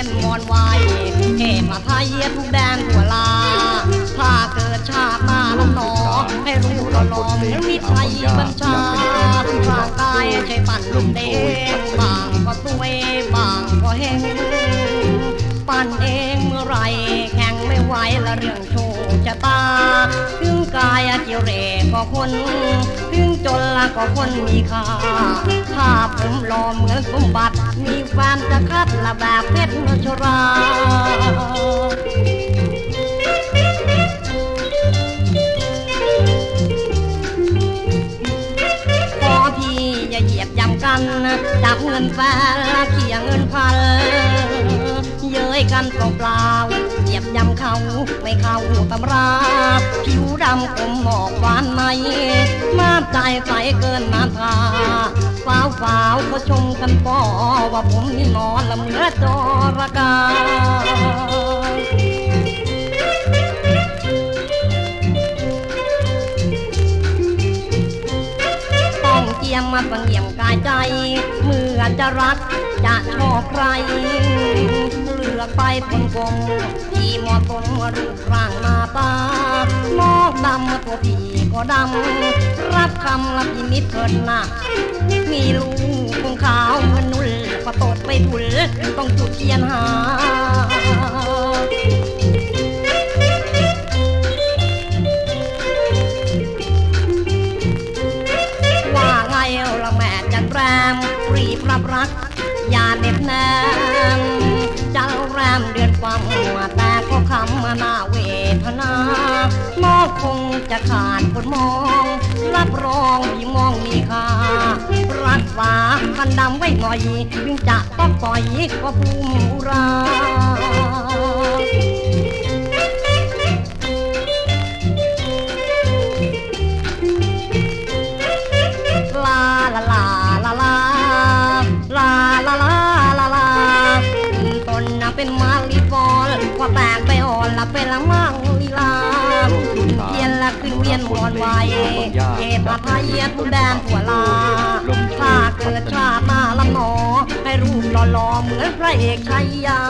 ว่าไทยทุกแดนทั่วลา ถ้าเกิดชาติหน้าละหนอ ให้รู้รอลองเหมือนมีไทยบัญชาร่างกายใช้ปั่นลุมเด้งบางก็สวยบางก็เฮงปั่นเองเมื่อไรแข่งไม่ไหวละเรื่องโชคชะตา ถึงกายเจียวเร ก็คนถึงจนละก็คนมีค่า ถ้าผมรอเหมือนสมบัติ มีแฟนจะคัดละแบบเพชรชราขอพี่อย่าเหยียบย่ำกัน จับเงินแฟนและเขี่ยเงินพัน เย้ยกันเปล่าๆเหยียบยำเขาไม่เข้าตำรา ผิวดำผมหมอกหวานในน้ำใจใสเกินน้ำทาสาวสาวๆก็ชมกันปอว่าผมนี่นอนละเมือจอระกา งมาสังเยี่ยมกายใจ เมื่อจะรักจะชอบใคร เลือกไปผลกลมที่เหมาะสมรูปร่างหน้าตามอกดำตัวพี่ก็ดำ รับคำละพินิจเถิดหนักมีลูกคงขาวเหมือนนุ่ลก็ตดไปทุลต้องจุดเทียนหา รีบรับรัก อย่าเหน็บแนมจะแรมเดือนความมาแต่ก็คำมาหน้าเวทนามอกคงจะขาดคนมอง รับรองพี่มองมีค่ารักษากันดำไว้หน่อยถึงจะต้องปล่อยก็ภูมิรา เป็นละมังลีลาเยียนละขึ้นเวียนหมอนไวเทพไทยทุแดนหัวลาถ้าเกิดชาติมาละหนอให้รูปหล่อๆเหมือนพระเอกชัยยา